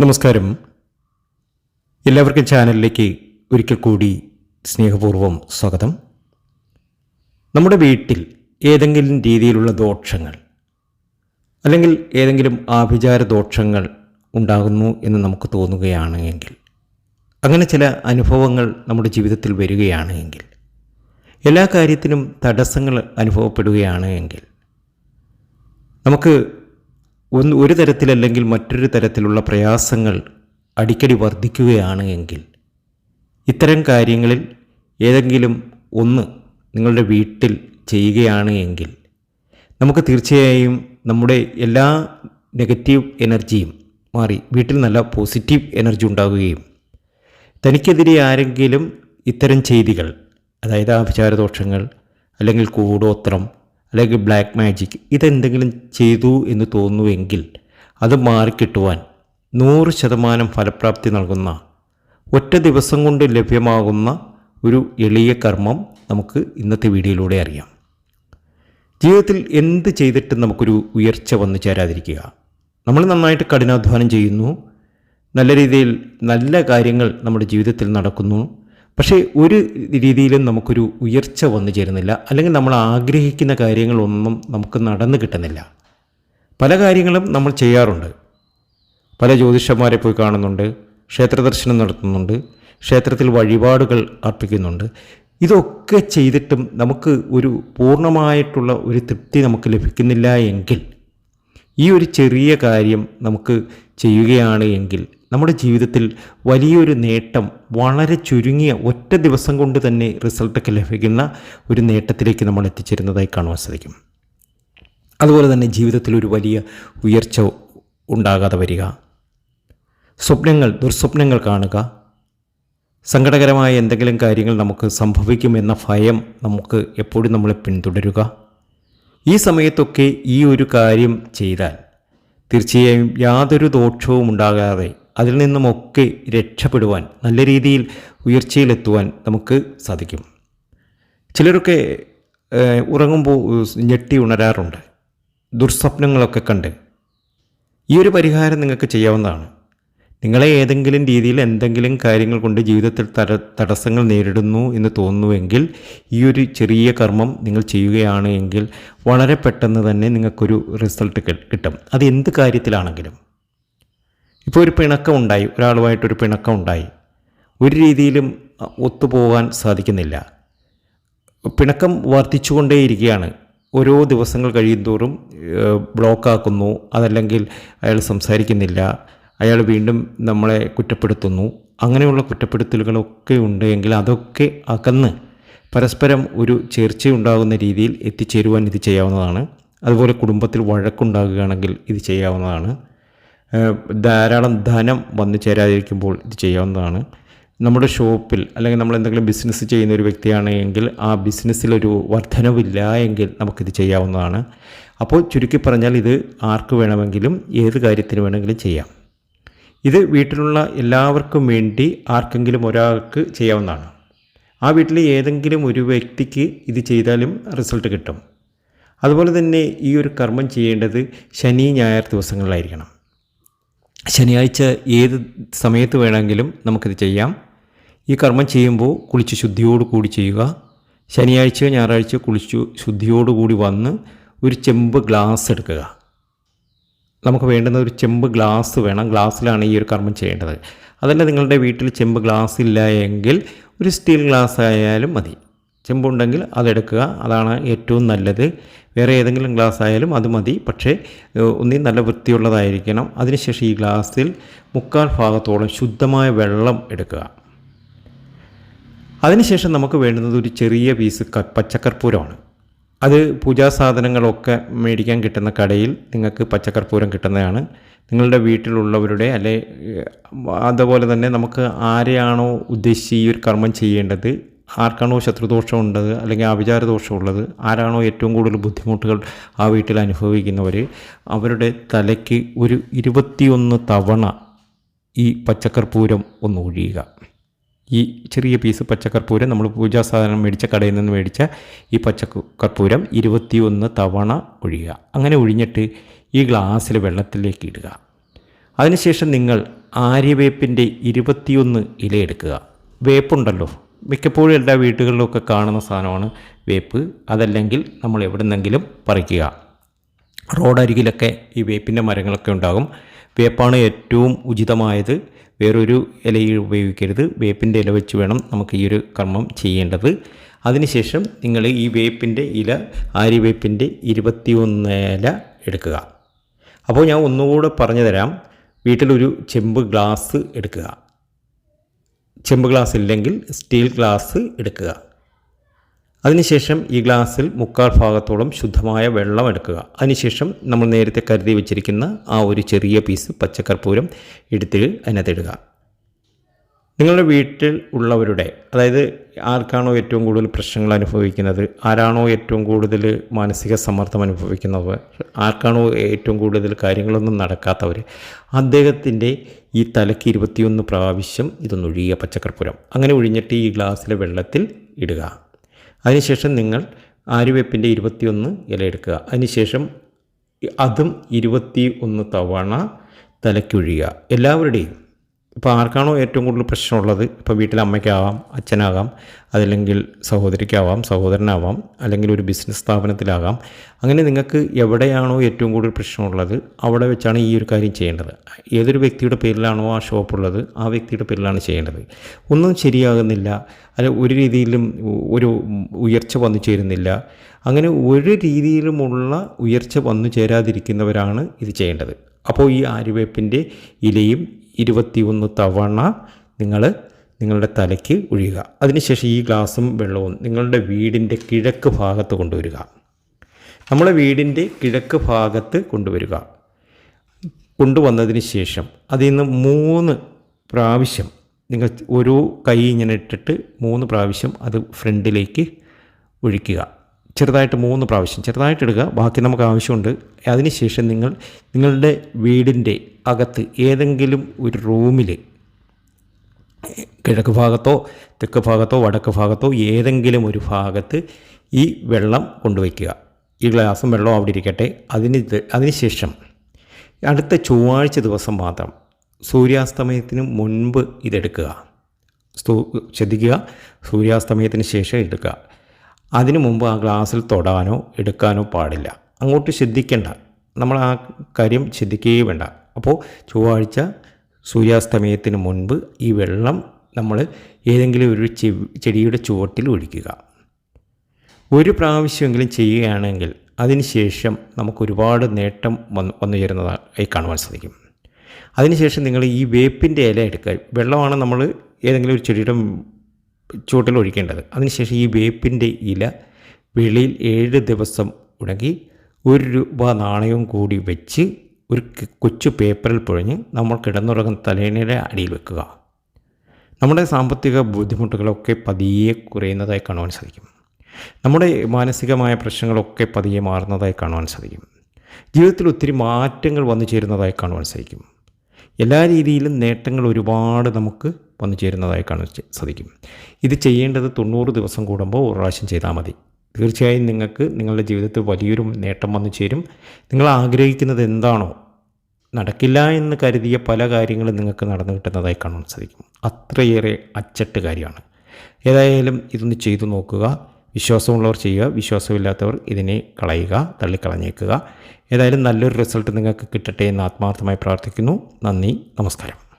നമസ്കാരം. എല്ലാവർക്കും ചാനലിലേക്ക് ഒരിക്കൽ കൂടി സ്നേഹപൂർവം സ്വാഗതം. നമ്മുടെ വീട്ടിൽ ഏതെങ്കിലും രീതിയിലുള്ള ദോഷങ്ങൾ അല്ലെങ്കിൽ ഏതെങ്കിലും ആഭിചാര ദോഷങ്ങൾ ഉണ്ടാകുന്നു എന്ന് നമുക്ക് തോന്നുകയാണ് എങ്കിൽ അങ്ങനെ ചില അനുഭവങ്ങൾ നമ്മുടെ ജീവിതത്തിൽ വരികയാണ് എങ്കിൽ എല്ലാ കാര്യത്തിനും തടസ്സങ്ങൾ അനുഭവപ്പെടുകയാണ് എങ്കിൽ നമുക്ക് ഒന്ന് ഒരു തരത്തിലല്ലെങ്കിൽ മറ്റൊരു തരത്തിലുള്ള പ്രയാസങ്ങൾ അടിക്കടി വർദ്ധിക്കുകയാണ് എങ്കിൽ ഇത്തരം കാര്യങ്ങളിൽ ഏതെങ്കിലും ഒന്ന് നിങ്ങളുടെ വീട്ടിൽ ചെയ്യുകയാണ് എങ്കിൽ നമുക്ക് തീർച്ചയായും നമ്മുടെ എല്ലാ നെഗറ്റീവ് എനർജിയും മാറി. വീട്ടിൽ നല്ല പോസിറ്റീവ് എനർജി ഉണ്ടാകുകയും തനിക്കെതിരെ ആരെങ്കിലും ഇത്തരം ചെയ്തികൾ അതായത് ആഭിചാരദോഷങ്ങൾ അല്ലെങ്കിൽ കൂടോത്രം അല്ലെങ്കിൽ ബ്ലാക്ക് മാജിക് ഇതെന്തെങ്കിലും ചെയ്തു എന്ന് തോന്നുവെങ്കിൽ അത് മാറിക്കിട്ടുവാൻ നൂറ് ശതമാനം ഫലപ്രാപ്തി നൽകുന്ന ഒറ്റ ദിവസം കൊണ്ട് ലഭ്യമാകുന്ന ഒരു എളിയ കർമ്മം നമുക്ക് ഇന്നത്തെ വീഡിയോയിലൂടെ അറിയാം. ജീവിതത്തിൽ എന്ത് ചെയ്തിട്ടും നമുക്കൊരു ഉയർച്ച വന്നു ചേരാതിരിക്കുക. നമ്മൾ നന്നായിട്ട് കഠിനാധ്വാനം ചെയ്യുന്നു. നല്ല രീതിയിൽ നല്ല കാര്യങ്ങൾ നമ്മുടെ ജീവിതത്തിൽ നടക്കുന്നു. പക്ഷേ ഒരു രീതിയിലും നമുക്കൊരു ഉയർച്ച വന്നു ചേരുന്നില്ല. അല്ലെങ്കിൽ നമ്മൾ ആഗ്രഹിക്കുന്ന കാര്യങ്ങളൊന്നും നമുക്ക് നടന്നു കിട്ടുന്നില്ല. പല കാര്യങ്ങളും നമ്മൾ ചെയ്യാറുണ്ട്. പല ജ്യോതിഷന്മാരെ പോയി കാണുന്നുണ്ട്. ക്ഷേത്ര ദർശനം നടത്തുന്നുണ്ട്. ക്ഷേത്രത്തിൽ വഴിപാടുകൾ അർപ്പിക്കുന്നുണ്ട്. ഇതൊക്കെ ചെയ്തിട്ടും നമുക്ക് ഒരു പൂർണമായിട്ടുള്ള ഒരു തൃപ്തി നമുക്ക് ലഭിക്കുന്നില്ല എങ്കിൽ ഈ ഒരു ചെറിയ കാര്യം നമുക്ക് ചെയ്യുകയാണ് എങ്കിൽ നമ്മുടെ ജീവിതത്തിൽ വലിയൊരു നേട്ടം വളരെ ചുരുങ്ങിയ ഒറ്റ ദിവസം കൊണ്ട് തന്നെ റിസൾട്ടൊക്കെ ലഭിക്കുന്ന ഒരു നേട്ടത്തിലേക്ക് നമ്മൾ എത്തിച്ചേരുന്നതായി കാണുവാൻ സാധിക്കും. അതുപോലെ തന്നെ ജീവിതത്തിൽ ഒരു വലിയ ഉയർച്ച ഉണ്ടാകാതെ വരിക. സ്വപ്നങ്ങൾ ദുർസ്വപ്നങ്ങൾ കാണുക. സങ്കടകരമായ എന്തെങ്കിലും കാര്യങ്ങൾ നമുക്ക് സംഭവിക്കുമെന്ന ഭയം നമുക്ക് എപ്പോഴും നമ്മളെ പിന്തുടരുക. ഈ സമയത്തൊക്കെ ഈ ഒരു കാര്യം ചെയ്താൽ തീർച്ചയായും യാതൊരു ദോഷവും ഉണ്ടാകാതെ അതിൽ നിന്നുമൊക്കെ രക്ഷപ്പെടുവാൻ നല്ല രീതിയിൽ ഉയർച്ചയിലെത്തുവാൻ നമുക്ക് സാധിക്കും. ചിലരൊക്കെ ഉറങ്ങുമ്പോൾ ഞെട്ടി ഉണരാറുണ്ട്. ദുർസ്വപ്നങ്ങളൊക്കെ കണ്ട്. ഈ ഒരു പരിഹാരം നിങ്ങൾക്ക് ചെയ്യാവുന്നതാണ്. നിങ്ങളെ ഏതെങ്കിലും രീതിയിൽ എന്തെങ്കിലും കാര്യങ്ങൾ കൊണ്ട് ജീവിതത്തിൽ തട തടസ്സങ്ങൾ നേരിടുന്നു എന്ന് തോന്നുന്നുവെങ്കിൽ ഈ ഒരു ചെറിയ കർമ്മം നിങ്ങൾ ചെയ്യുകയാണ് എങ്കിൽ വളരെ പെട്ടെന്ന് തന്നെ നിങ്ങൾക്കൊരു റിസൾട്ട് കിട്ടും. അത് എന്ത് കാര്യത്തിലാണെങ്കിലും. ഇപ്പോൾ ഒരു പിണക്കം ഉണ്ടായി ഒരാളുമായിട്ടൊരു പിണക്കം ഉണ്ടായി. ഒരു രീതിയിലും ഒത്തുപോകാൻ സാധിക്കുന്നില്ല. പിണക്കം വർദ്ധിച്ചുകൊണ്ടേയിരിക്കുകയാണ്. ഓരോ ദിവസങ്ങൾ കഴിയുന്തോറും ബ്ലോക്കാക്കുന്നു. അതല്ലെങ്കിൽ അയാൾ സംസാരിക്കുന്നില്ല. അയാൾ വീണ്ടും നമ്മളെ കുറ്റപ്പെടുത്തുന്നു. അങ്ങനെയുള്ള കുറ്റപ്പെടുത്തലുകളൊക്കെ ഉണ്ട് എങ്കിൽ അതൊക്കെ അകന്ന് പരസ്പരം ഒരു ചേർച്ചയുണ്ടാകുന്ന രീതിയിൽ എത്തിച്ചേരുവാൻ ഇത് ചെയ്യാവുന്നതാണ്. അതുപോലെ കുടുംബത്തിൽ വഴക്കുണ്ടാകുകയാണെങ്കിൽ ഇത് ചെയ്യാവുന്നതാണ്. ധാരാളം ധനം വന്നു ചേരാതിരിക്കുമ്പോൾ ഇത് ചെയ്യാവുന്നതാണ്. നമ്മുടെ ഷോപ്പിൽ അല്ലെങ്കിൽ നമ്മൾ എന്തെങ്കിലും ബിസിനസ് ചെയ്യുന്ന ഒരു വ്യക്തിയാണെങ്കിൽ ആ ബിസിനസ്സിലൊരു വർധനവില്ല എങ്കിൽ നമുക്കിത് ചെയ്യാവുന്നതാണ്. അപ്പോൾ ചുരുക്കി പറഞ്ഞാൽ ഇത് ആർക്ക് വേണമെങ്കിലും ഏത് കാര്യത്തിന് വേണമെങ്കിലും ചെയ്യാം. ഇത് വീട്ടിലുള്ള എല്ലാവർക്കും വേണ്ടി ആർക്കെങ്കിലും ഒരാൾക്ക് ചെയ്യാവുന്നതാണ്. ആ വീട്ടിലെ ഏതെങ്കിലും ഒരു വ്യക്തിക്ക് ഇത് ചെയ്താലും റിസൾട്ട് കിട്ടും. അതുപോലെ തന്നെ ഈ ഒരു കർമ്മം ചെയ്യേണ്ടത് ശനി ഞായർ ദിവസങ്ങളിലായിരിക്കണം. ശനിയാഴ്ച ഏത് സമയത്ത് വേണമെങ്കിലും നമുക്കിത് ചെയ്യാം. ഈ കർമ്മം ചെയ്യുമ്പോൾ കുളിച്ച് ശുദ്ധിയോട് കൂടി ചെയ്യുക. ശനിയാഴ്ച ഞായറാഴ്ച കുളിച്ചു ശുദ്ധിയോടുകൂടി വന്ന് ഒരു ചെമ്പ് ഗ്ലാസ് എടുക്കുക. നമുക്ക് വേണ്ടുന്ന ഒരു ചെമ്പ് ഗ്ലാസ് വേണം. ഗ്ലാസ്സിലാണ് ഈ ഒരു കർമ്മം ചെയ്യേണ്ടത്. അതല്ല നിങ്ങളുടെ വീട്ടിൽ ചെമ്പ് ഗ്ലാസ് ഇല്ല എങ്കിൽ ഒരു സ്റ്റീൽ ഗ്ലാസ് ആയാലും മതി. ചെമ്പുണ്ടെങ്കിൽ അതെടുക്കുക അതാണ് ഏറ്റവും നല്ലത്. വേറെ ഏതെങ്കിലും ഗ്ലാസ് ആയാലും അത് മതി. പക്ഷേ ഒന്നി നല്ല വൃത്തിയുള്ളതായിരിക്കണം. അതിനുശേഷം ഈ ഗ്ലാസ്സിൽ മുക്കാൽ ഭാഗത്തോളം ശുദ്ധമായ വെള്ളം എടുക്കുക. അതിനുശേഷം നമുക്ക് വേണ്ടുന്നത് ഒരു ചെറിയ പീസ് ക പച്ചക്കർപ്പൂരമാണ്. അത് പൂജാ സാധനങ്ങളൊക്കെ മേടിക്കാൻ കിട്ടുന്ന കടയിൽ നിങ്ങൾക്ക് പച്ചക്കർപ്പൂരം കിട്ടുന്നതാണ്. നിങ്ങളുടെ വീട്ടിലുള്ളവരുടെ അല്ലെ അതുപോലെ തന്നെ നമുക്ക് ആരെയാണോ ഉദ്ദേശിച്ച് ഈ ഒരു കർമ്മം ചെയ്യേണ്ടത് ആർക്കാണോ ശത്രുദോഷം ഉള്ളത് അല്ലെങ്കിൽ ആഭിചാര ദോഷം ഉള്ളത് ആരാണോ ഏറ്റവും കൂടുതൽ ബുദ്ധിമുട്ടുകൾ ആ വീട്ടിൽ അനുഭവിക്കുന്നവർ അവരുടെ തലയ്ക്ക് ഒരു ഇരുപത്തിയൊന്ന് തവണ ഈ പച്ചക്കർപ്പൂരം ഒന്ന് ഒഴിയുക. ഈ ചെറിയ പീസ് പച്ചക്കർപ്പൂരം നമ്മൾ പൂജാ സാധനം മേടിച്ച കടയിൽ നിന്ന് മേടിച്ച ഈ പച്ചക്കർപ്പൂരം ഇരുപത്തിയൊന്ന് തവണ ഒഴിയുക. അങ്ങനെ ഒഴിഞ്ഞിട്ട് ഈ ഗ്ലാസ്സിൽ വെള്ളത്തിലേക്ക് ഇടുക. അതിനുശേഷം നിങ്ങൾ ആര്യവേപ്പിന്റെ ഇരുപത്തിയൊന്ന് ഇല എടുക്കുക. വേപ്പുണ്ടല്ലോ. മിക്കപ്പോഴും എല്ലാ വീടുകളിലൊക്കെ കാണുന്ന സാധനമാണ് വേപ്പ്. അതല്ലെങ്കിൽ നമ്മൾ എവിടെന്നെങ്കിലും പറിക്കുക. റോഡരികിലൊക്കെ ഈ വേപ്പിന്റെ മരങ്ങളൊക്കെ ഉണ്ടാകും. വേപ്പാണ് ഏറ്റവും ഉചിതമായത്. വേറൊരു ഇലയിൽ ഉപയോഗിക്കരുത്. വേപ്പിന്റെ ഇല വെച്ച് വേണം നമുക്ക് ഈ ഒരു കർമ്മം ചെയ്യേണ്ടത്. അതിനുശേഷം നിങ്ങൾ ഈ വേപ്പിന്റെ ഇല ആര്യവേപ്പിന്റെ ഇരുപത്തിയൊന്ന് ഇല എടുക്കുക. അപ്പോൾ ഞാൻ ഒന്നുകൂടെ പറഞ്ഞു തരാം. വീട്ടിലൊരു ചെമ്പ് ഗ്ലാസ് എടുക്കുക. ചെമ്പ് ഗ്ലാസ് ഇല്ലെങ്കിൽ സ്റ്റീൽ ഗ്ലാസ് എടുക്കുക. അതിനുശേഷം ഈ ഗ്ലാസ്സിൽ മുക്കാൽ ഭാഗത്തോളം ശുദ്ധമായ വെള്ളം എടുക്കുക. അതിനുശേഷം നമ്മൾ നേരത്തെ കരുതി വെച്ചിരിക്കുന്ന ആ ഒരു ചെറിയ പീസ് പച്ചക്കർപ്പൂരം എടുത്ത് അതിനകത്തിടുക നിങ്ങളുടെ വീട്ടിൽ ഉള്ളവരുടെ അതായത് ആർക്കാണോ ഏറ്റവും കൂടുതൽ പ്രശ്നങ്ങൾ അനുഭവിക്കുന്നത് ആരാണോ ഏറ്റവും കൂടുതൽ മാനസിക സമ്മർദ്ദം അനുഭവിക്കുന്നവർ ആർക്കാണോ ഏറ്റവും കൂടുതൽ കാര്യങ്ങളൊന്നും നടക്കാത്തവർ അദ്ദേഹത്തിന്റെ ഈ തലയ്ക്ക് ഇരുപത്തിയൊന്ന് പ്രാവശ്യം ഇതൊന്നൊഴിയുക പച്ചക്കർപ്പൂരം. അങ്ങനെ ഒഴിഞ്ഞിട്ട് ഈ ഗ്ലാസ്സിലെ വെള്ളത്തിൽ ഇടുക. അതിനുശേഷം നിങ്ങൾ ആര്യവേപ്പിന്റെ ഇരുപത്തിയൊന്ന് ഇല എടുക്കുക. അതിനുശേഷം അതും ഇരുപത്തി ഒന്ന് തവണ തലയ്ക്കൊഴിയുക എല്ലാവരുടെയും ഇപ്പോൾ ആർക്കാണോ ഏറ്റവും കൂടുതൽ പ്രശ്നമുള്ളത് ഇപ്പോൾ വീട്ടിലെ അമ്മയ്ക്കാവാം അച്ഛനാകാം അതല്ലെങ്കിൽ സഹോദരിക്കാവാം സഹോദരനാവാം അല്ലെങ്കിൽ ഒരു ബിസിനസ് സ്ഥാപനത്തിലാകാം. അങ്ങനെ നിങ്ങൾക്ക് എവിടെയാണോ ഏറ്റവും കൂടുതൽ പ്രശ്നമുള്ളത് അവിടെ വെച്ചാണ് ഈ ഒരു കാര്യം ചെയ്യേണ്ടത്. ഏതൊരു വ്യക്തിയുടെ പേരിലാണോ ആ ഷോപ്പുള്ളത് ആ വ്യക്തിയുടെ പേരിലാണ് ചെയ്യേണ്ടത്. ഒന്നും ശരിയാകുന്നില്ല. അല്ല ഒരു രീതിയിലും ഒരു ഉയർച്ച വന്നു ചേരുന്നില്ല. അങ്ങനെ ഒരു രീതിയിലുമുള്ള ഉയർച്ച വന്നു ചേരാതിരിക്കുന്നവരാണ് ഇത് ചെയ്യേണ്ടത്. അപ്പോൾ ഈ ആര്യവേപ്പിന്റെ ഇലയും ഇരുപത്തിയൊന്ന് തവണ നിങ്ങൾ നിങ്ങളുടെ തലയ്ക്ക് ഒഴിയുക അതിനുശേഷം ഈ ഗ്ലാസും വെള്ളവും നിങ്ങളുടെ വീടിന്റെ കിഴക്ക് ഭാഗത്ത് കൊണ്ടുവരിക. നമ്മളെ വീടിന്റെ കിഴക്ക് ഭാഗത്ത് കൊണ്ടുവരിക. കൊണ്ടുവന്നതിന് ശേഷം അതിൽ നിന്ന് മൂന്ന് പ്രാവശ്യം നിങ്ങൾ ഒരു കൈ ഇങ്ങനെ ഇട്ടിട്ട് മൂന്ന് പ്രാവശ്യം അത് ഫ്രണ്ടിലേക്ക് ഒഴിക്കുക. ചെറുതായിട്ട് മൂന്ന് പ്രാവശ്യം ചെറുതായിട്ട് ഇടുക ബാക്കി നമുക്ക് ആവശ്യമുണ്ട്. അതിനുശേഷം നിങ്ങൾ നിങ്ങളുടെ വീടിന്റെ അകത്ത് ഏതെങ്കിലും ഒരു റൂമിൽ കിഴക്ക് ഭാഗത്തോ തെക്ക് ഭാഗത്തോ വടക്ക് ഭാഗത്തോ ഏതെങ്കിലും ഒരു ഭാഗത്ത് ഈ വെള്ളം കൊണ്ടുവയ്ക്കുക. ഈ ഗ്ലാസും വെള്ളവും അവിടെ ഇരിക്കട്ടെ. അതിന് അതിനുശേഷം അടുത്ത ചൊവ്വാഴ്ച ദിവസം മാത്രം സൂര്യാസ്തമയത്തിന് മുൻപ് ഇതെടുക്കുക. ശ്രദ്ധിക്കുക. സൂര്യാസ്തമയത്തിന് ശേഷം എടുക്കുക. അതിനു മുമ്പ് ആ ഗ്ലാസ്സിൽ തൊടാനോ എടുക്കാനോ പാടില്ല. അങ്ങോട്ട് ശ്രദ്ധിക്കേണ്ട നമ്മൾ ആ കാര്യം ശ്രദ്ധിക്കുകയും വേണ്ട. അപ്പോൾ ചൊവ്വാഴ്ച സൂര്യാസ്തമയത്തിന് മുൻപ് ഈ വെള്ളം നമ്മൾ ഏതെങ്കിലും ഒരു ചെടിയുടെ ചുവട്ടിൽ ഒഴിക്കുക. ഒരു പ്രാവശ്യമെങ്കിലും ചെയ്യുകയാണെങ്കിൽ അതിനുശേഷം നമുക്ക് ഒരുപാട് നേട്ടം വന്ന് വന്നു ചേരുന്നതായി കാണുവാൻ സാധിക്കും. അതിനുശേഷം നിങ്ങൾ ഈ വേപ്പിന്റെ ഇല എടുക്കുക. വെള്ളമാണ് നമ്മൾ ഏതെങ്കിലും ഒരു ചെടിയുടെ ചുവട്ടിൽ ഒഴിക്കേണ്ടത്. അതിനുശേഷം ഈ വേപ്പിന്റെ ഇല വെളിയിൽ ഏഴ് ദിവസം ഉണങ്ങി ഒരു രൂപ നാണയവും കൂടി വെച്ച് ഒരു കൊച്ചു പേപ്പറിൽ പൊഴിഞ്ഞ് നമ്മൾ കിടന്നുറങ്ങുന്ന തലേണയുടെ അടിയിൽ വെക്കുക. നമ്മുടെ സാമ്പത്തിക ബുദ്ധിമുട്ടുകളൊക്കെ പതിയെ കുറയുന്നതായി കാണുവാൻ സാധിക്കും. നമ്മുടെ മാനസികമായ പ്രശ്നങ്ങളൊക്കെ പതിയെ മാറുന്നതായി കാണുവാൻ സാധിക്കും. ജീവിതത്തിൽ ഒത്തിരി മാറ്റങ്ങൾ വന്നു ചേരുന്നതായി കാണുവാൻ സാധിക്കും. എല്ലാ രീതിയിലും നേട്ടങ്ങൾ ഒരുപാട് നമുക്ക് വന്നു ചേരുന്നതായി കാണാൻ സാധിക്കും. ഇത് ചെയ്യേണ്ടത് തൊണ്ണൂറ് ദിവസം കൂടുമ്പോൾ ഒരു പ്രാവശ്യം ചെയ്താൽ മതി. തീർച്ചയായും നിങ്ങൾക്ക് നിങ്ങളുടെ ജീവിതത്തിൽ വലിയൊരു നേട്ടം വന്നു ചേരും. നിങ്ങൾ ആഗ്രഹിക്കുന്നത് എന്താണോ നടക്കില്ല എന്ന് കരുതിയ പല കാര്യങ്ങളും നിങ്ങൾക്ക് നടന്നു കിട്ടുന്നതായി കാണാൻ സാധിക്കും. അത്രയേറെ അച്ചട്ട് കാര്യമാണ്. ഏതായാലും ഇതൊന്ന് ചെയ്തു നോക്കുക. വിശ്വാസമുള്ളവർ ചെയ്യുക വിശ്വാസമില്ലാത്തവർ ഇതിനെ കളയുക തള്ളിക്കളഞ്ഞേക്കുക. ഏതായാലും നല്ലൊരു റിസൾട്ട് നിങ്ങൾക്ക് കിട്ടട്ടെ എന്ന് ആത്മാർത്ഥമായി പ്രാർത്ഥിക്കുന്നു. നന്ദി നമസ്കാരം.